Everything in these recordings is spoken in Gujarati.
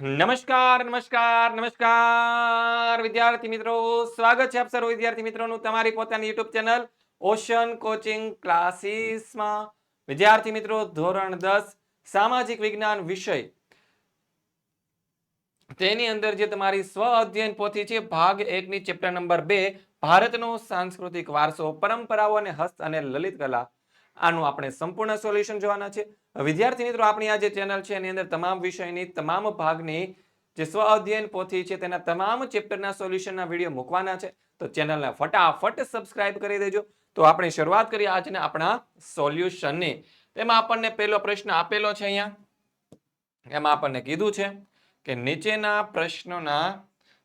નમસ્કાર નમસ્કાર નમસ્કાર. વિદ્યાર્થી મિત્રો, સ્વાગત છે આપ સર્વ વિદ્યાર્થી મિત્રોનું તમારી પોતાની યુટ્યુબ ચેનલ ઓશન કોચિંગ ક્લાસીસમાં. વિદ્યાર્થી મિત્રો, ધોરણ દસ, સામાજિક વિજ્ઞાન વિષય. તેની અંદર જે તમારી સ્વ અધ્યયન પોથી છે, ભાગ એકની ચેપ્ટર નંબર બે, ભારતનો સાંસ્કૃતિક વારસો, પરંપરાઓ અને હસ્ત અને લલિત કલા. આનું આપણે સંપૂર્ણ સોલ્યુશન જોવાના છે. વિદ્યાર્થી મિત્રો, આપણી આ જે ચેનલ છે, એની અંદર તમામ વિષયની, તમામ ભાગની જે સ્વ અધ્યયન પોથી છે, તેના તમામ ચેપ્ટરના સોલ્યુશનના વીડિયો મૂકવાના છે. તો ચેનલને ફટાફટ સબસ્ક્રાઇબ કરી દેજો. તો આપણે શરૂઆત કરીએ આજના આપણા સોલ્યુશનની. તેમાં આપણને પહેલો પ્રશ્ન આપેલો છે અહીંયા. એમાં આપણને કીધું છે કે નીચેના પ્રશ્નોના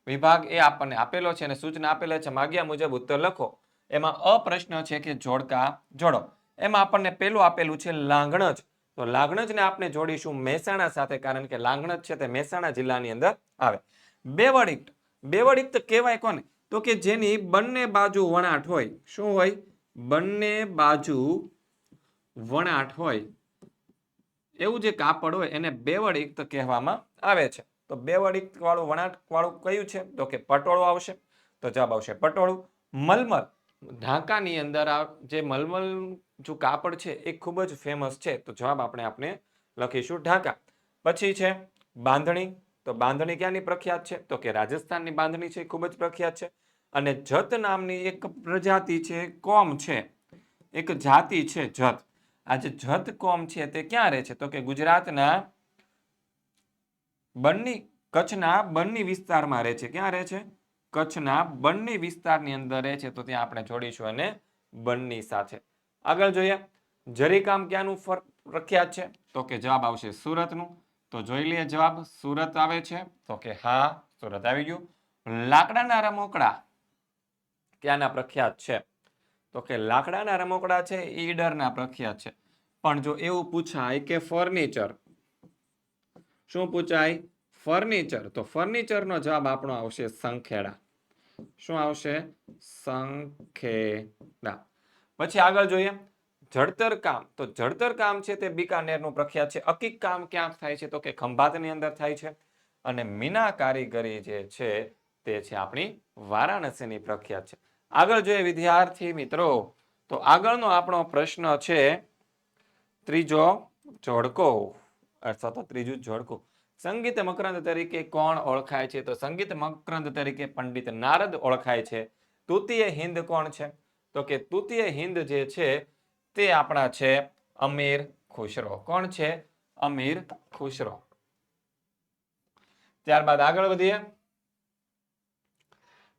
વિભાગ એ આપણને આપેલો છે અને સૂચના આપેલા છે. માગ્યા મુજબ ઉત્તર લખો. એમાં અપ્રશ્ન છે કે જોડકા જોડો. એમાં આપણને પેલું આપેલું છે લાંગણજ. તો લાંગણજને આપણે જોડીશું મહેસાણા સાથે, કારણ કે લાંગણજ છે તે મહેસાણા જિલ્લાની અંદર આવે. બેવડિક્ટ બેવડિક્ટ કહેવાય કોને? તો કે જેની બંને બાજુ વણાટ હોય. શું હોય? બંને બાજુ વણાટ હોય. એવું જે કાપડ હોય એને બેવડિક્ત કહેવામાં આવે છે. તો બેવડિક્ત વાળું વણાટ વાળું કયું છે? તો કે પટોળું આવશે. તો જવાબ આવશે પટોળું. મલમલ. ઢાકાની અંદર આ જે મલમલ જો કાપડ છે, એ ખૂબ જ ફેમસ છે. તો જવાબ આપણે આપણે લખીશું ઢાકા. પછી છે બાંધણી. તો બાંધણી ક્યાંની પ્રખ્યાત છે? તો કે રાજસ્થાનની બાંધણી છે ખૂબ જ પ્રખ્યાત છે. અને જત નામની એક પ્રજાતિ છે, કોમ છે. એક જાતિ છે, જત. આ જે જત કોમ છે, તે ક્યાં રહે છે? તો કે ગુજરાતના બન્ની કચ્છના બન્ની વિસ્તારમાં રહે છે. ક્યાં રહે છે? કચ્છના બન્ની વિસ્તારની અંદર રહે છે, તો ત્યાં આપણે જોડીશું અને બન્ની સાથે. આગળ જોઈએ જરીકામ ક્યાંનું પ્રખ્યાત છે? તો કે જવાબ આવશે સુરતનું. તો જોઈ લઈએ જવાબ, સુરત આવે છે. તો કે હા, સુરત આવી ગયું. લાકડાના રમકડા ક્યાંના પ્રખ્યાત છે? તો કે લાકડાના રમકડા છે ઈડરના પ્રખ્યાત છે. પણ જો એવું પૂછાય કે ફર્નિચર, શું પૂછાય? ફર્નિચર. તો ફર્નિચરનો જવાબ આપણો આવશે સંખેડા. શું આવશે? સંખેડા પછી આગળ જોઈએ. જળતર કામ. તો જળતર કામ છે તે બીકાનેરનું પ્રખ્યાત છે. અકીક કામ ક્યાં થાય છે? તો કે ખંભાતની અંદર થાય છે. અને મીના કારીગરી જે છે તે છે આપણી વારાણસીની પ્રખ્યાત છે. આગળ જોઈએ વિદ્યાર્થી મિત્રો. તો આગળનો આપણો પ્રશ્ન છે ત્રીજો જોડકો અથવા તો ત્રીજું જોડકું સંગીત મકરંદ તરીકે કોણ ઓળખાય છે? તો સંગીત મકરંદ તરીકે પંડિત નારદ ઓળખાય છે. તૃતીય હિન્દ કોણ છે? તો કે તૃતીય હિન્દ જે છે તે આપણા છે અમીર ખુશરો. કોણ છે? અમીર ખુશરો. ત્યારબાદ આગળ વધીએ.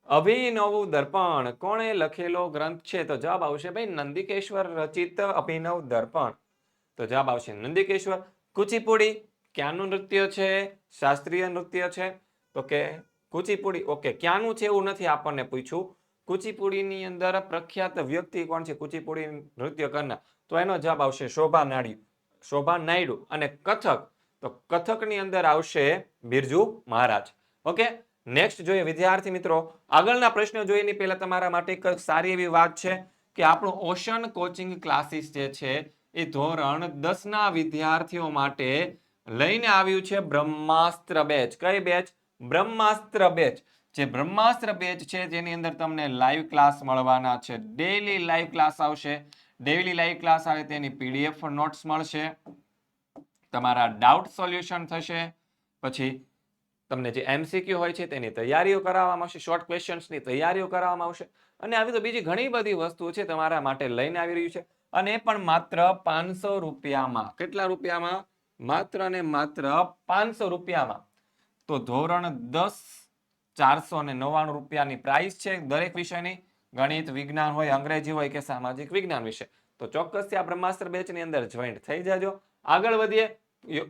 અભિનવ દર્પણ. કોણે લખેલો ગ્રંથ છે? તો જવાબ આવશે ભાઈ નંદિકેશ્વર રચિત અભિનવ દર્પણ. તો જવાબ આવશે નંદિકેશ્વર. કુચીપુડી ક્યાંનું નૃત્ય છે? શાસ્ત્રીય નૃત્ય છે? તો કે કુચીપુડી ઓકે ક્યાંનું છે એવું નથી આપણને પૂછ્યું. કુચીપુડીની અંદર પ્રખ્યાત વ્યક્તિ કોણ છે? કુચીપુડી નૃત્ય કરનાર. તો એનો જવાબ આવશે શોભા નાડી શોભા નાયડુ અને કથક. તો કથકની અંદર આવશે બિરજુ મહારાજ. ઓકે નેક્સ્ટ જોઈએ વિદ્યાર્થી મિત્રો. આગળના પ્રશ્નો જોઈએ એની પહેલા તમારા માટે એક સારી એવી વાત છે કે આપણું ઓશન કોચિંગ ક્લાસીસ જે છે એ ધોરણ દસના વિદ્યાર્થીઓ માટે લઈને આવ્યું છે બ્રહ્માસ્ત્ર બેચ. કઈ બેચ? બ્રહ્માસ્ત્ર બેચ. જે બ્રહ્માસ્ત્ર બેચ છે, જેની અંદર તમને લાઈવ ક્લાસ મળવાના છે. ડેઈલી લાઈવ ક્લાસ આવશે. ડેઈલી લાઈવ ક્લાસ આવે તેની પીડીએફ નોટ્સ મળશે. તમારા ડાઉટ સોલ્યુશન થશે. પછી તમને જે એમસીક્યુ હોય છે, તેની તૈયારીઓ કરાવવામાં આવશે. શોર્ટ ક્વેશ્ચન્સની તૈયારીઓ કરાવવામાં આવશે. અને આવી તો બીજી ઘણી બધી વસ્તુઓ છે તમારા માટે લઈને આવી રહ્યું છે. અને પણ માત્ર પાંચસો રૂપિયામાં. કેટલા રૂપિયામાં? માત્ર ને માત્ર પાંચસો રૂપિયામાં. તો ધોરણ દસ, ચારસો ને નવ્વાણું રૂપિયાની પ્રાઇસ છે દરેક વિષયની. ગણિત, વિજ્ઞાન હોય, અંગ્રેજી હોય કે સામાજિક વિજ્ઞાન વિશે. તો ચોક્કસથી આ બ્રહ્માસ્ત્ર બેચની અંદર જોઈન્ટ થઈ જાજો. આગળ વધીએ.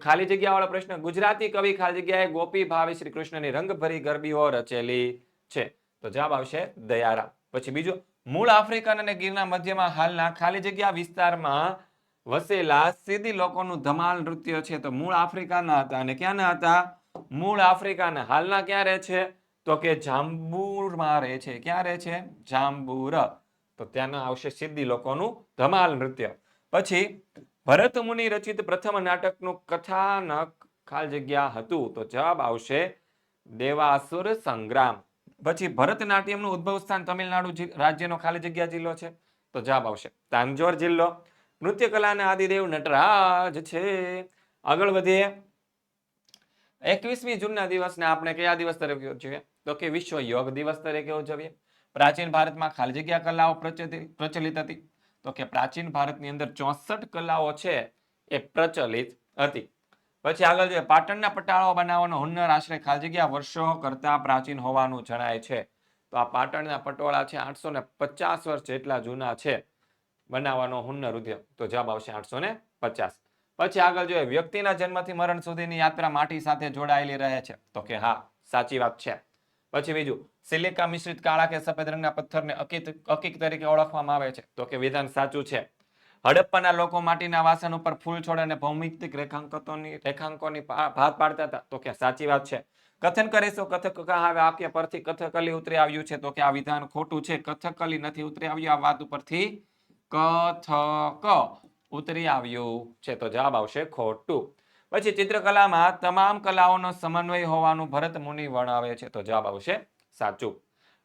ખાલી જગ્યા વાળો પ્રશ્ન. ગુજરાતી કવિ ખાલી જગ્યાએ ગોપી ભાવે શ્રી કૃષ્ણની રંગભરી ગરબીઓ રચેલી છે. તો જવાબ આવશે દયારામ. પછી બીજું, મૂળ આફ્રિકન અને ગીરના મધ્યમાં હાલના ખાલી જગ્યા વિસ્તારમાં વસેલા સીધી લોકોનું ધમાલ નૃત્ય છે તો મૂળ આફ્રિકાના હતા અને ક્યાંના હતા? મૂળ આફ્રિકાના. હાલના ક્યાં રહે છે? તો કે જાંબુરમાં રહે છે. ક્યાં રહે છે? જાંબુર. તો ત્યાંના આવશે સિદ્ધિ લોકોનું ધમાલ નૃત્ય. પછી ભરત મુનિ રચિત પ્રથમ નાટકનું કથાનક ખાલી જગ્યા હતું. તો જવાબ આવશે દેવાસુર સંગ્રામ. પછી ભરતનાટ્યમનું ઉદ્ભવ સ્થાન તમિલનાડુ રાજ્યનો ખાલી જગ્યા જિલ્લો છે. તો જવાબ આવશે તાંજોર જિલ્લો. નૃત્ય કલાના આદિદેવ નટરાજ છે. આગળ વધીએ. એકવીસમી જૂનના દિવસને આપણે કયા દિવસ તરીકે ઉજવીએ? તો કે વિશ્વ યોગ દિવસ તરીકે ઉજવીએ. પ્રાચીન ભારતમાં ખાલી જગ્યા કલાઓ પ્રચલિત હતી. તો કે પ્રાચીન ભારતની અંદર ચોસઠ કલાઓ છે એ પ્રચલિત હતી. પછી આગળ જોઈએ. પાટણના પટાળો બનાવવાનો હુન્નર આશરે ખાલી જગ્યા વર્ષો કરતા પ્રાચીન હોવાનું જણાય છે. તો આ પાટણના પટોળા છે આઠસો ને પચાસ વર્ષ જેટલા જૂના છે. બનાવવાનો હુન્નર ઉદ્યોગ તો જવાબ આવશે આઠસો ને પચાસ. પછી આગળ જોઈએ, વ્યક્તિના જન્મથી મરણ સુધીની યાત્રા માટી સાથે જોડાયેલી રહે છે. તો કે હા, સાચી વાત છે. પછી બીજું, સિલિકા મિશ્રિત કાળા કે સફેદ રંગના પથ્થરને અકીક તરીકે ઓળખવામાં આવે છે. તો કે વિધાન સાચું છે. હડપ્પાના લોકો માટીના વાસણ ઉપર ફૂલ છોડ અને ભૌમિતિક રેખાંકતોની રેખાંકોની ભાગ પાડતા હતા. તો કે સાચી વાત છે. કથન કરીશું કથક કહાવે વાક્ય પરથી કથકલી ઉતરી આવ્યું છે. તો કે આ વિધાન ખોટું છે. કથકલી નથી ઉતરી આવ્યું. આ વાત ઉપરથી કથક. ઉતરી આવ્યું છે તો જવાબ આવશે ખોટું. પછી ચિત્રકલામાં તમામ કલાઓનો સમન્વય હોવાનું ભરત મુનિ વર્ણવે છે તો જવાબ આવશે સાચું.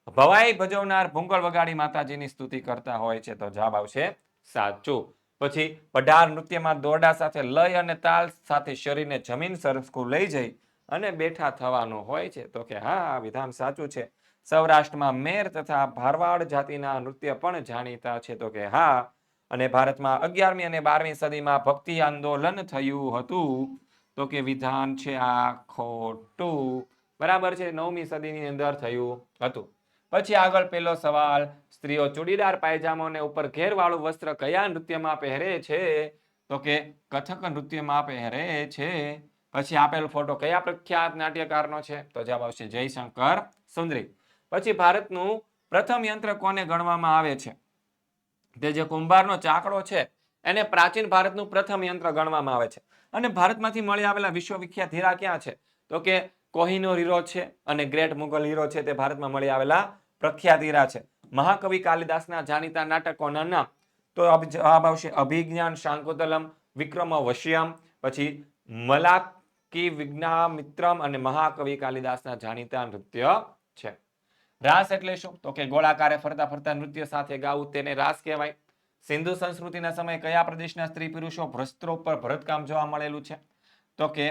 ભવાઈ ભજવનાર ભૂંગળ વગાડી માતાજીની સ્તુતિ કરતા હોય છે તો જવાબ આવશે સાચું. પછી પઢાર નૃત્યમાં દોરડા સાથે લય અને તાલ સાથે શરીરને જમીન સરસકું લઈ જઈ અને બેઠા થવાનું હોય છે તો કે હા, આ વિધાન સાચું છે. સૌરાષ્ટ્રમાં મેર તથા ભારવાડ જાતિના નૃત્ય પણ જાણીતા છે. તો કે હા, અને ભારતમાં અગિયારમી અને બારમી સદીમાં ભક્તિ આંદોલન થયું હતું. તો કે વિધાન છે આ ખોટું. બરાબર છે, નવમી સદીની અંદર થયું હતું. પછી આગળ પેલો સવાલ, સ્ત્રીઓ ચૂડીદાર પાયજામો ને ઉપર ઘેરવાળું વસ્ત્ર કયા નૃત્યમાં પહેરે છે? તો કે કથક નૃત્યમાં પહેરે છે. પછી આપેલો ફોટો કયા પ્રખ્યાત નાટ્યકારનો છે? તો જવાબ આવશે જયશંકર સુંદરી. પછી ભારતનું પ્રથમ યંત્ર કોને ગણવામાં આવે છે? તે જે કુંભારનો ચાકડો છે, એને પ્રાચીન ભારતનું પ્રથમ યંત્ર ગણવામાં આવે છે. અને ભારતમાંથી મળી આવેલા વિશ્વવિખ્યાત હીરા ક્યાં છે? તો કે કોહિનોર હીરો છે અને ગ્રેટ મુઘલ હીરો છે તે ભારતમાં મળી આવેલા પ્રખ્યાત હીરા છે. મહાકવિ કાલિદાસના જાણીતા નાટકોના નામ તો જવાબ આવશે અભિજ્ઞાન શાંકુતલમ વિક્રમ વશ્યમ પછી મલાકી વિજ્ઞામિત્રમ અને મહાકવિ કાલિદાસના જાણીતા નૃત્ય છે. રાસ એટલે શું? તો કે ગોળાકારે ફરતા ફરતા નૃત્ય સાથે ગાવું તેને રાસ કહેવાય. સિંધુ સંસ્કૃતિના સમયે કયા પ્રદેશના સ્ત્રી પુરુષો વસ્ત્રો પર ભરતકામ જોવા મળેલું છે? તો કે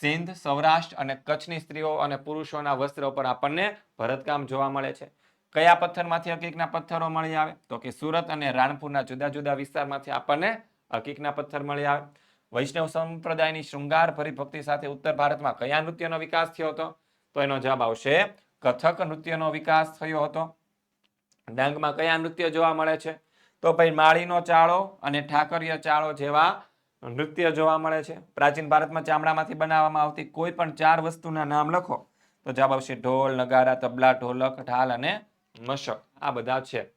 સિંધ, સૌરાષ્ટ્ર અને કચ્છની સ્ત્રીઓ અને પુરુષોના વસ્ત્રો પર આપણને ભરતકામ જોવા મળે છે. કયા પથ્થરમાંથી હકીકના પથ્થરો મળી આવે? તો કે સુરત અને રાણપુરના જુદા જુદા વિસ્તારમાંથી આપણને હકીકના પથ્થર મળી આવે. વૈષ્ણવ સંપ્રદાયની શૃંગાર ભરી ભક્તિ સાથે ઉત્તર ભારતમાં કયા નૃત્યનો વિકાસ થયો હતો? તો એનો જવાબ આવશે કથક નૃત્યનો વિકાસ થયો હતો. ડાંગમાં કયા નૃત્ય જોવા મળે છે? તો ભાઈ માળીનો ચાળો અને ઠાકરિયા ચાળો જેવા નૃત્ય જોવા મળે છે. પ્રાચીન ભારતમાં ચામડામાંથી બનાવવામાં આવતી કોઈ પણ ચાર વસ્તુના નામ લખો. તો જવાબ આવશે ઢોલ, નગારા, તબલા, ઢોલક, ઢાલ અને મશક. આ બધા છે.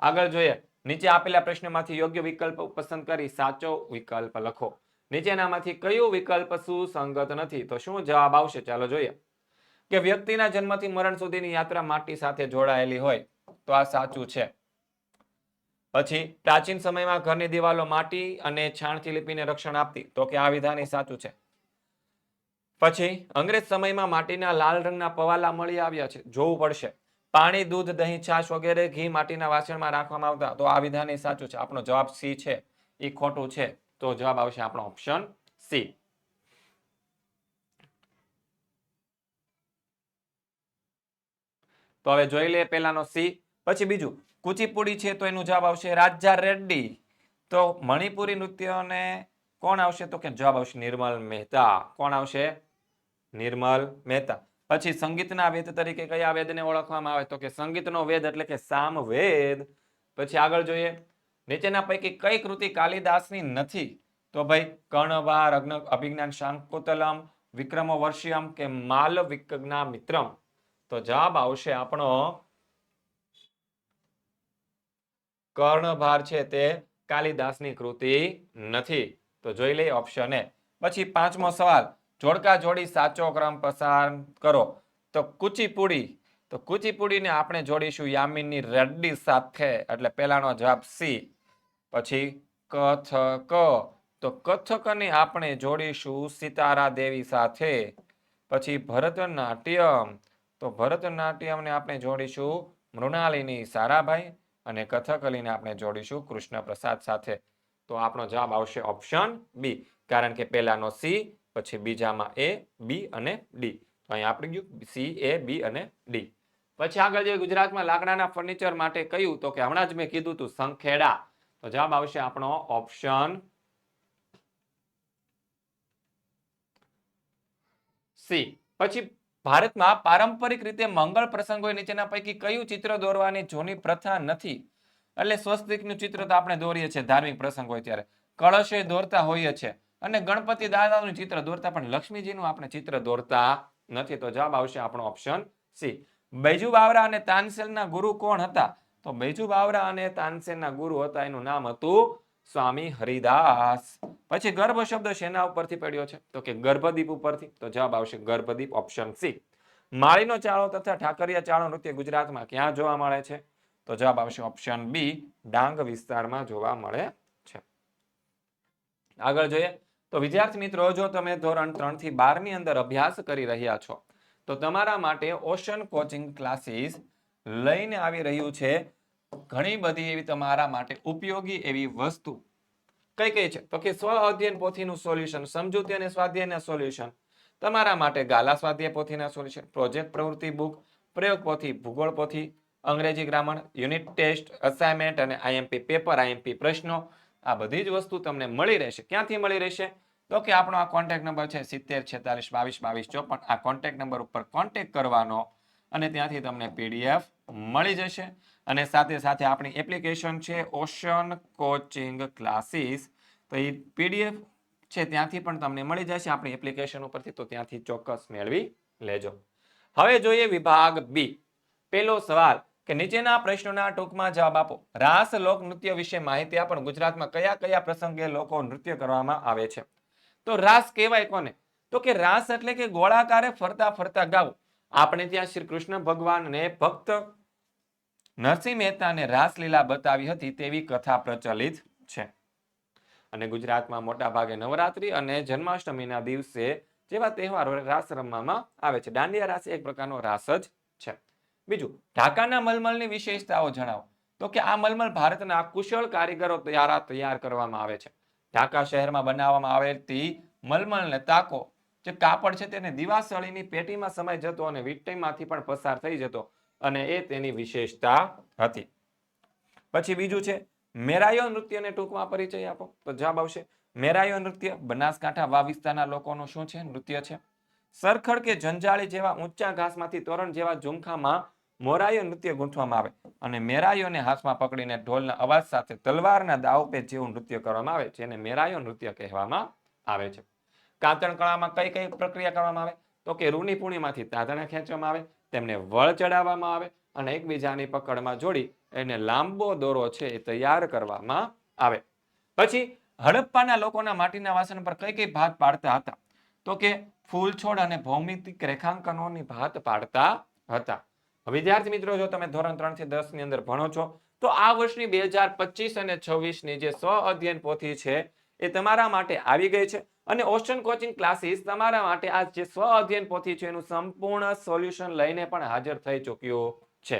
આગળ જોઈએ. નીચે આપેલા પ્રશ્નમાંથી યોગ્ય વિકલ્પ પસંદ કરી સાચો વિકલ્પ લખો. નીચેનામાંથી કયો વિકલ્પ સુસંગત નથી? તો શું જવાબ આવશે? ચાલો જોઈએ. કે વ્યક્તિના જન્મથી મરણ સુધીની યાત્રા માટી સાથે જોડાયેલી હોય તો આ સાચું છે. પછી પ્રાચીન સમયમાં ઘરની દિવાલો માટી અને છાણથી લીપીને રક્ષણ આપતી તો કે આ વિધાન સાચું છે. પછી અંગ્રેજ સમયમાં માટીના લાલ રંગના પવાલા મળી આવ્યા છે, જોવું પડશે. પાણી, દૂધ, દહીં, છાશ વગેરે ઘી માટીના વાસણમાં રાખવામાં આવતા તો આ વિધાન સાચું છે. આપણો જવાબ સી છે. એ ખોટું છે. તો જવાબ આવશે આપણો ઓપ્શન સી. તો હવે જોઈ લે પેલાનો સી. પછી બીજું, કુચીપુડી છે તો એનું જવાબ આવશે રાજા રેડ્ડી. તો મણિપુરી નૃત્યને કોણ આવશે તો કે જવાબ આવશે નિર્મલ મહેતા. કોણ આવશે? નિર્મલ મહેતા. પછી સંગીતના વેદ તરીકે કયા વેદને ઓળખવામાં આવે તો કે સંગીતનો વેદ એટલે કે સામવેદ. પછી આગળ જોઈએ, નીચેના પૈકી કઈ કૃતિ કાલિદાસની નથી? તો ભાઈ, કર્ણવાર, અગ્ન અભિજ્ઞાન, શાંકુતલમ વિક્રમો વર્ષિયમ કે માલ વિજ્ઞા મિત્રમ તો જવાબ આવશે આપણો કર્ણભાર છે તે કાલિદાસની કૃતિ નથી. તો જોઈ લઈએ ઓપ્શન એ. પછી પાંચમો સવાલ. જોડકા જોડી સાચો ક્રમ પસાર કરો. તો કુચીપુડી. તો કુચીપુડીને આપણે જોડીશું યામિની રેડ્ડી સાથે. એટલે પહેલાનો જવાબ સી. પછી કથક. તો કથકને આપણે જોડીશું સિતારા દેવી સાથે. પછી ભરતનાટ્યમ. તો ભરતનાટ્યમને આપણે જોડીશું મૃણાલિની સારાભાઈ અને કથકલીને આપણે જોડીશું કૃષ્ણ પ્રસાદ સાથે. તો આપણો જવાબ આવશે ઓપ્શન બી, કારણ કે પહેલાનો સી, પછી બીજામાં એ, બી અને ડી. તો અહીં આપણે ગયું સી, એ, બી અને ડી. પછી આગળ જોઈએ ગુજરાતમાં લાકડાના ફર્નિચર માટે કયું? તો કે હમણાં જ મેં કીધું હતું સંખેડા. તો જવાબ આવશે આપણો ઓપ્શન સી. પછી ભારતમાં પારંપરિક રીતે મંગળ પ્રસંગો નીચેના પૈકી કયું ચિત્ર દોરવાની જૂની પ્રથા નથી? એટલે સ્વસ્તિકનું ચિત્ર તો આપણે દોરીએ છીએ, ધાર્મિક પ્રસંગ હોય ત્યારે. કળશે દોરતા હોઈએ છીએ. અને ગણપતિ દાદાનું ચિત્ર દોરતા, પણ લક્ષ્મીજીનું આપણે ચિત્ર દોરતા નથી. તો જવાબ આવશે આપણો ઓપ્શન સી. બૈજુ બાવરા અને તાનસેનના ગુરુ કોણ હતા? તો બૈજુ બાવરા અને તાનસેનના ગુરુ હતા, એનું નામ હતું સ્વામી હરિદાસ. પછી ગર્ભ શબ્દ શેના ઉપરથી પડ્યો છે? તો કે ગર્ભદીપ ઉપરથી. તો જવાબ આવશે ગર્ભદીપ ઓપ્શન સી. માળીનો ચાળો તથા ઠાકરિયા ચાળો નૃત્ય ગુજરાતમાં ક્યાં જોવા મળે છે? તો જવાબ આવશે ઓપ્શન બી, ડાંગ વિસ્તારમાં જોવા મળે છે. આગળ જોઈએ. તો વિદ્યાર્થી મિત્રો, જો તમે ધોરણ ત્રણથી બારની અંદર અભ્યાસ કરી રહ્યા છો, તો તમારા માટે ઓશન કોચિંગ ક્લાસીસ લઈને આવી રહ્યું છે. ઘણી બધી એવી તમારા માટે ઉપયોગી એવી વસ્તુ. કઈ કઈ છે? તો કે સ્વ અધ્યયન પોથીનું સોલ્યુશન, સમજૂતી અને સ્વાધ્યાયના સોલ્યુશન. તમારા માટે ગાલા સ્વાધ્યાય પોથીના સોલ્યુશન, પ્રોજેક્ટ પ્રવૃત્તિ બુક, પ્રયોગ પોથી, ભૂગોળ પોથી, અંગ્રેજી ગ્રામર, યુનિટ ટેસ્ટ અસાઇનમેન્ટ અને આઈએમપી પેપર આઈએમપી પ્રશ્નો. આ બધી જ વસ્તુ તમને મળી રહેશે. ક્યાંથી મળી રહેશે? તો કે આપણો આ કોન્ટેક્ટ નંબર છે સિત્તેર, છેતાલીસ, બાવીસ બાવીસ, ચોપન. આ કોન્ટેક્ટ નંબર ઉપર કોન્ટેક્ટ કરવાનો અને ત્યાંથી તમને પીડીએફ મળી જશે. અને સાથે સાથે આપણી એપ્લિકેશન છે ઓશન કોચિંગ ક્લાસીસ તો એ પીડીએફ છે ત્યાંથી પણ તમને મળી જશે આપણી એપ્લિકેશન ઉપરથી. તો ત્યાંથી ચોક્કસ મેળવી લેજો. હવે જોઈએ વિભાગ બી પહેલો સવાલ કે નીચેના પ્રશ્નોના ટૂંકમાં જવાબ આપો. રાસ લોક નૃત્ય વિશે માહિતી આપણ ગુજરાતમાં કયા કયા પ્રસંગે લોકો નૃત્ય કરવામાં આવે છે? તો રાસ કહેવાય કોને? તો કે રાસ એટલે કે ગોળાકારે ફરતા ફરતા ગાવું. આપણે ત્યાં શ્રી કૃષ્ણ ભગવાનને ભક્ત નરસિંહ મહેતાને રાસલીલા બતાવી હતી તેવી કથા પ્રચલિત છે. અને ગુજરાતમાં મોટા ભાગે નવરાત્રી અને જન્માષ્ટમીના દિવસે જેવા તહેવારો રાસ રમવામાં આવે છે. દાંડિયા રાસ એક પ્રકારનો રાસ જ છે. બીજું, ઢાકાના મલમલની વિશેષતાઓ જણાવો. તો કે આ મલમલ ભારતના કુશળ કારીગરો દ્વારા તૈયાર કરવામાં આવે છે. ઢાકા શહેરમાં બનાવવામાં આવેલી મલમલને તાકો, જે કાપડ છે તેને દિવાસળીની પેટીમાં સમાઈ જતો અને વીટીમાંથી પણ પસાર થઈ જતો અને એ તેની વિશેષતા હતી. પછી બીજું છે, મેરાયો નૃત્યને ટૂંકમાં પરિચય આપો, તો જવાબ આવશે. મેરાયો નૃત્ય બનાસકાંઠા વા વિસ્તારના લોકોનું શું છે? નૃત્ય છે. સરખડ કે જંજાળી જેવા ઊંચા ઘાસમાંથી તોરણ જેવા ઝુમખામાં મોરાયો નૃત્ય ગૂંથવામાં આવે અને મેરાયોને હાથમાં પકડીને ઢોલના અવાજ સાથે તલવારના દાવપેચ જેવું નૃત્ય કરવામાં આવે, જેને મેરાયો નૃત્ય કહેવામાં આવે છે. કાતણ કળામાં કઈ કઈ પ્રક્રિયા કરવામાં આવે? તો કે રૂની પૂણીમાંથી તાંતણા ખેંચવામાં આવે તેમને વળ ચડાવવામાં આવે અને એકબીજાની પકડમાં જોડી એને લાંબો દોરો છે એ તૈયાર કરવામાં આવે. પછી હડપ્પાના લોકોના માટીના વાસણ પર કઈ કઈ ભાત પાડતા હતા? તો કે ફૂલ છોડ અને ભૌમિતિક રેખાંકનોની ભાત પાડતા હતા. વિદ્યાર્થી મિત્રો, જો તમે ધોરણ ત્રણથી દસની અંદર ભણો છો, તો આ વર્ષની બે હજાર પચીસ અને છવ્વીસની જે સ્વ અધ્યયન પોથી છે એ તમારા માટે આવી ગઈ છે. અને ઓશન કોચિંગ ક્લાસીસ તમારા માટે આ જે સ્વ અધ્યયન પોથી છે એનું સંપૂર્ણ સોલ્યુશન લઈને પણ હાજર થઈ ચૂક્યું છે.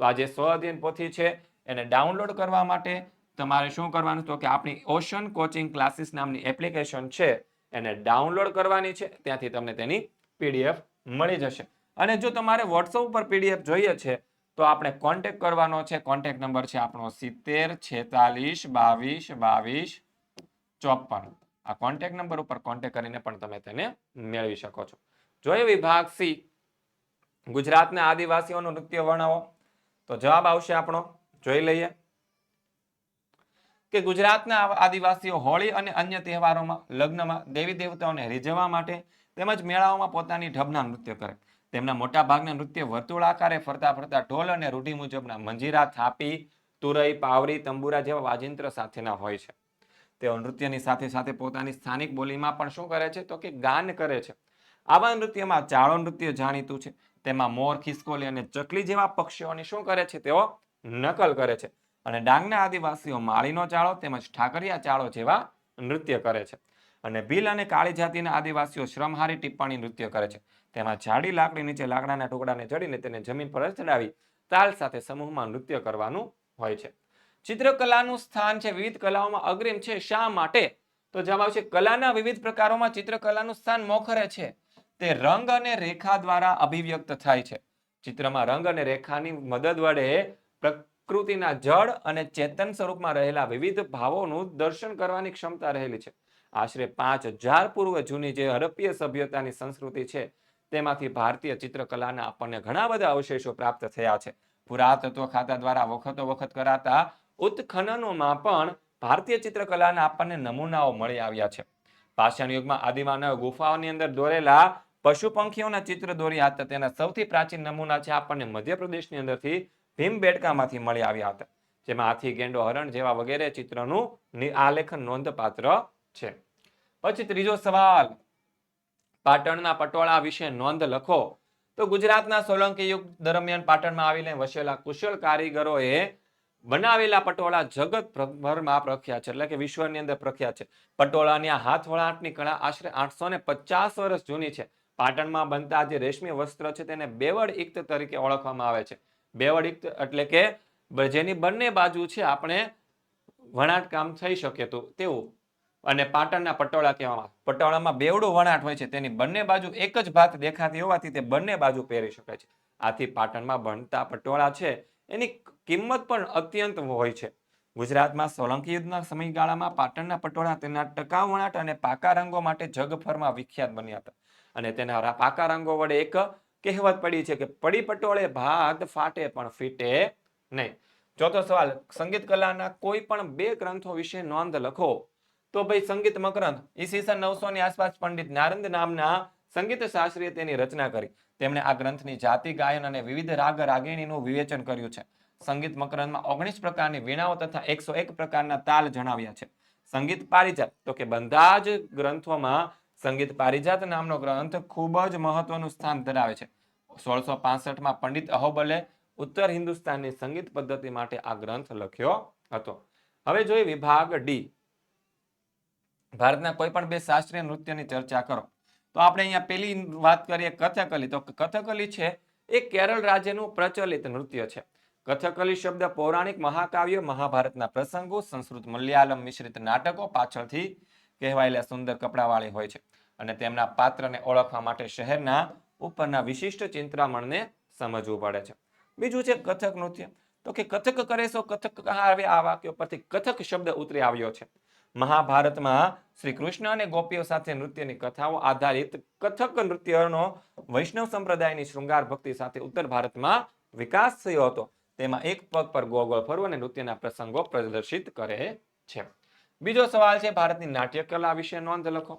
તો આ જે સ્વ અધ્યયન પોથી છે, એને ડાઉનલોડ કરવા માટે તમારે શું કરવાનું તો કે આપણી ઓશન કોચિંગ ક્લાસીસ નામની એપ્લિકેશન છે, એને ડાઉનલોડ કરવાની છે, ત્યાંથી તમને તેની પીડીએફ મળી જશે. અને જો તમારે વોટ્સઅપ ઉપર પીડીએફ જોઈએ છે, તો આપણે કોન્ટેક્ટ કરવાનો છે, કોન્ટેક્ટ નંબર છે આપણો સિત્તેર છેતાલીસ બાવીસ બાવીસ ચોપન. આ કોન્ટેક્ટ નંબર ઉપર કોન્ટેક્ટ કરીને પણ તમે તેને મેળવી શકો છો. જોઈએ વિભાગ સી, ગુજરાતના આદિવાસીઓનું નૃત્ય વર્ણવો, તો જવાબ આવશે આપણો, જોઈ લઈએ. કે ગુજરાતના આદિવાસીઓ હોળી અને અન્ય તહેવારોમાં, લગ્નમાં દેવી દેવતાઓને રીઝવવા માટે તેમજ મેળાઓમાં પોતાની ઢબના નૃત્ય કરે. તેમના મોટા ભાગના નૃત્ય વર્તુળાકારે ફરતા ફરતા ઢોલ અને રૂઢિ મુજબના મંજીરા, થાપી, તુરઈ, પાવરી, તંબુરા જેવા વાજિંત્ર સાથેના હોય છે. તેઓ નૃત્યની સાથે સાથે પોતાની સ્થાનિક બોલીમાં પણ શું કરે છે? તો કે ગાન કરે છે. આવા નૃત્યમાં ચાળો નૃત્ય જાણીતું છે. તેમાં મોર, ખિસકોલી અને ચકલી જેવા પક્ષીઓની શું કરે છે? તેઓ નકલ કરે છે. અને ડાંગના આદિવાસીઓ માળીનો ચાળો તેમજ ઠાકરિયા ચાળો જેવા નૃત્ય કરે છે. અને ભીલ અને કાળી જાતિના આદિવાસીઓ શ્રમહારી ટિપ્પણી નૃત્ય કરે છે. તેમાં જાડી લાકડી નીચે લાકડાના ટુકડાને ચડીને તેને જમીન પર ચડાવી તાલ સાથે સમૂહમાં નૃત્ય કરવાનું હોય છે. ચિત્રકલાનું સ્થાન છે, વિવિધ કલાઓમાં અગ્રિમ છે, શા માટે? તો જવાબ આવશે, કલાના વિવિધ પ્રકારોમાં ચિત્રકલાનું સ્થાન મોખરે છે. તે રંગ અને રેખા દ્વારા અભિવ્યક્ત થાય છે. ચિત્રમાં રંગ અને રેખાની મદદ વડે પ્રકૃતિના જળ અને ચેતન સ્વરૂપમાં રહેલા વિવિધ ભાવોનું દર્શન કરવાની ક્ષમતા રહેલી છે. આશરે પાંચ હજાર પૂર્વ જૂની જે હડપ્પીય સભ્યતાની સંસ્કૃતિ છે, તેમાંથી ભારતીય ચિત્રકલાના આપણને ઘણા બધા અવશેષો પ્રાપ્ત થયા છે. પુરાતત્વ ખાતા દ્વારા વખતો વખત કરાતા ઉત્ખનનોમાં પણ ભારતીય ચિત્રકલાના આપણને નમૂનાઓ મળી આવ્યા છે. પાષાણ યુગમાં આદિમાનવ ગુફાઓની અંદર દોરેલા પશુ પંખીઓના ચિત્ર દોર્યા હતા. તેના સૌથી પ્રાચીન નમૂના છે આપણને મધ્યપ્રદેશની અંદરથી ભીમબેટકામાંથી મળી આવ્યા હતા. જેમાં હાથી, ગેંડો, હરણ જેવા વગેરે ચિત્રનું આલેખન નોંધપાત્ર છે. પછી ત્રીજો સવાલ, પાટણના પટોળા વિશે નોંધ લખો. તો ગુજરાતના સોલંકી યુગ દરમિયાન પાટણમાં આવીને વસેલા કુશળ કારીગરોએ બનાવેલા પટોળા જગત ભરમાં પ્રખ્યાત છે, એટલે કે વિશ્વની અંદર પ્રખ્યાત છે. પટોળાની આ હાથ વણાટની કળા આશરે આઠસો ને પચાસ વર્ષ જૂની છે. પાટણમાં બનતા જે રેશમી વસ્ત્ર છે તેને બેવડ ઇક્ત તરીકે ઓળખવામાં આવે છે. બેવડ ઇક્ત એટલે કે જેની બંને બાજુ છે આપણે વણાટ કામ થઈ શકે તો તેવું. અને પાટણના પટોળા કહેવામાં પટોળામાં બેવડું વણાટ હોય છે, તેની બંને બાજુ એક જ ભાત દેખાતી હોવાથી તે બંને બાજુ પહેરી શકાય છે. આથી પાટણમાં ભણતા પટોળા છે એની કિંમત પણ અત્યંત હોય છે. ગુજરાતમાં સોલંકી યુદ્ધના સમયગાળામાં પાટણના પટોળા તેના ટકાઉ વણાટ અને પાકા રંગો માટે જગભરમાં વિખ્યાત બન્યા હતા. અને તેના પાકા રંગો વડે એક કહેવત પડી છે કે પડી પટોળે ભાત ફાટે પણ ફીટે નહીં. ચોથો સવાલ, સંગીત કલાના કોઈ પણ બે ગ્રંથો વિશે નોંધ લખો. તો ભાઈ સંગીત મકરંદ ઈસવીસન નવસો ની આસપાસ પંડિત નારંદ નામના સંગીત શાસ્ત્રીએ તેની રચના કરી. તેમણે આ ગ્રંથની જાતિ ગાયન અને વિવિધ રાગ રાગિણીનું વિવેચન કર્યું છે. સંગીત મકરંદમાં ઓગણીસ પ્રકારની વીણાઓ તથા એકસો એક પ્રકારના તાલ જણાવ્યા છે. સંગીત પારિજાત, તો કે બધા જ ગ્રંથોમાં સંગીત પારિજાત નામનો ગ્રંથ ખૂબ જ મહત્વનું સ્થાન ધરાવે છે. સોળસો માં પંડિત અહોબલે ઉત્તર હિન્દુસ્તાનની સંગીત પદ્ધતિ માટે આ ગ્રંથ લખ્યો હતો. હવે જોઈએ વિભાગ ડી. ભારતના કોઈ પણ બે શાસ્ત્રીય નૃત્યની ચર્ચા કરો. તો આપણે અહીંયા પેલી વાત કરીએ કથકલી. તો કથકલી છે, એ કેરળ રાજ્યનું પ્રચલિત નૃત્ય છે. કથકલી શબ્દ પૌરાણિક મહાકાવ્યો, મહાભારતના પ્રસંગો, સંસ્કૃત મલયાલમ મિશ્રિત નાટકો પાછળથી કહેવાયેલા સુંદર કપડાવાળી હોય છે. અને તેમના પાત્રને ઓળખવા માટે શહેરના ઉપરના વિશિષ્ટ ચિંતામણને સમજવું પડે છે. બીજું છે કથક નૃત્ય. તો કે કથક કરે સો કથક આવે? આ વાક્ય પરથી કથક શબ્દ ઉતરી આવ્યો છે. મહાભારતમાં શ્રી કૃષ્ણ અને ગોપીઓ સાથે નૃત્યની કથાઓ આધારિત કથક નૃત્યનો વૈષ્ણવ સંપ્રદાયની શૃંગાર ભક્તિ સાથે ઉત્તર ભારતમાં વિકાસ થયો હતો. તેમાં એક પગ પર ગોળ ગોળ ફરવું અને નૃત્યના પ્રસંગો પ્રદર્શિત કરે છે. બીજો સવાલ છે ભારતની નાટ્ય કલા વિશે નોંધ લખો.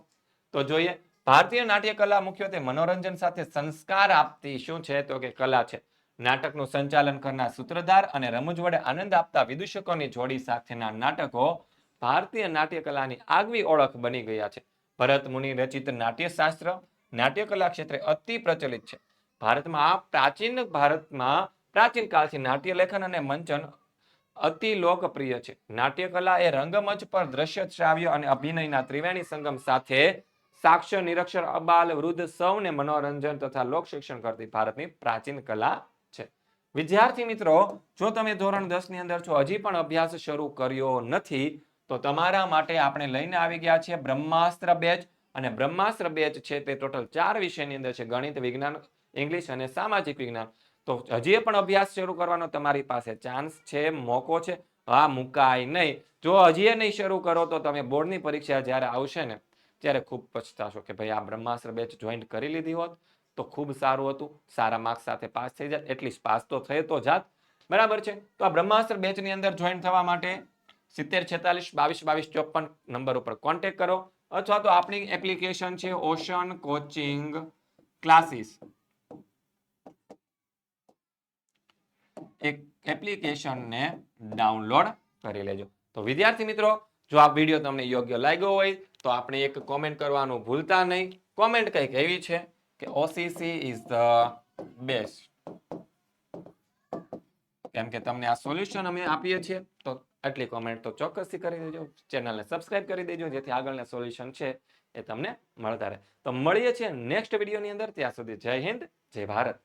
તો જોઈએ, ભારતીય નાટ્ય કલા મુખ્યત્વે મનોરંજન સાથે સંસ્કાર આપતી શું છે? તો કે કલા છે. નાટકનું સંચાલન કરનાર સૂત્રધાર અને રમૂજ વડે આનંદ આપતા વિદૂષકોની જોડી સાથેના નાટકો ભારતીય નાટ્ય કલાની આગવી ઓળખ બની ગયા છે. ભરત મુનિ રચિત નાટ્યશાસ્ત્ર નાટ્યકલા ક્ષેત્રે અતિ પ્રચલિત છે. ભારતમાં પ્રાચીન ભારતમાં પ્રાચીન કાળથી નાટ્ય લેખન અને મંચન અતિ લોકપ્રિય છે. નાટ્યકલા એ રંગમંચ પર દ્રશ્ય, શ્રાવ્ય અને અભિનયના ત્રિવેણી સંગમ સાથે સાક્ષર નિરક્ષર અબાલ, વૃદ્ધ સૌને મનોરંજન તથા લોક શિક્ષણ કરતી ભારતની પ્રાચીન કલા છે. વિદ્યાર્થી મિત્રો, જો તમે ધોરણ દસની અંદર છો, હજી પણ અભ્યાસ શરૂ કર્યો નથી તો તમારા માટે આપણે લઈને આવી ગયા છીએ બ્રહ્માસ્ત્ર બેચ. અને બ્રહ્માસ્ત્ર બેચ છે તે ટોટલ ચાર વિષયની અંદર છે. ગણિત, વિજ્ઞાન, ઇંગ્લિશ અને સામાજિક વિજ્ઞાન. તો હજી પણ અભ્યાસ શરૂ કરવાનો. તમારી પાસે ચાન્સ છે, મોકો છે. હા, મુકાય નહીં. જો હજી નહીં શરૂ કરો, તો તમે બોર્ડની પરીક્ષા જ્યારે આવશે ને, ત્યારે ખૂબ પછતાશો કે ભાઈ આ બ્રહ્માસ્ત્ર બેચ જોઈન કરી લીધી હોત તો ખૂબ સારું હતું. સારા માર્ક્સ સાથે પાસ થઈ જાત. એટલીસ્ટ પાસ તો થઈ તો જાત. બરાબર છે? તો આ બ્રહ્માસ્ત્ર બેચની અંદર જોઈન થવા માટે સિત્તેર, છેતાલીસ, બાવીસ બાવીસ, ચોપન નંબર ઉપર કોન્ટેક્ટ કરો. અથવા તો આપણી એપ્લિકેશન છે ઓશન કોચિંગ ક્લાસીસ. એક એપ્લિકેશનને ડાઉનલોડ કરી લેજો. તો વિદ્યાર્થી મિત્રો, જો આ વીડિયો તમને યોગ્ય લાગ્યો હોય, તો આપણે એક કોમેન્ટ કરવાનું ભૂલતા નહીં. કોમેન્ટ કંઈક એવી છે કે ઓસીસી ઇઝ ધ બેસ્ટ કેમ કે તમને આ સોલ્યુશન અમે આપીએ છીએ, તો આટલી કોમેન્ટ તો ચોક્કસથી કરી દેજો. ચેનલને સબસ્ક્રાઇબ કરી દેજો, જેથી આગળના સોલ્યુશન છે એ તમને મળતા રહે. તો મળીએ છીએ નેક્સ્ટ વિડીયોની અંદર. ત્યાં સુધી જય હિન્દ, જય ભારત.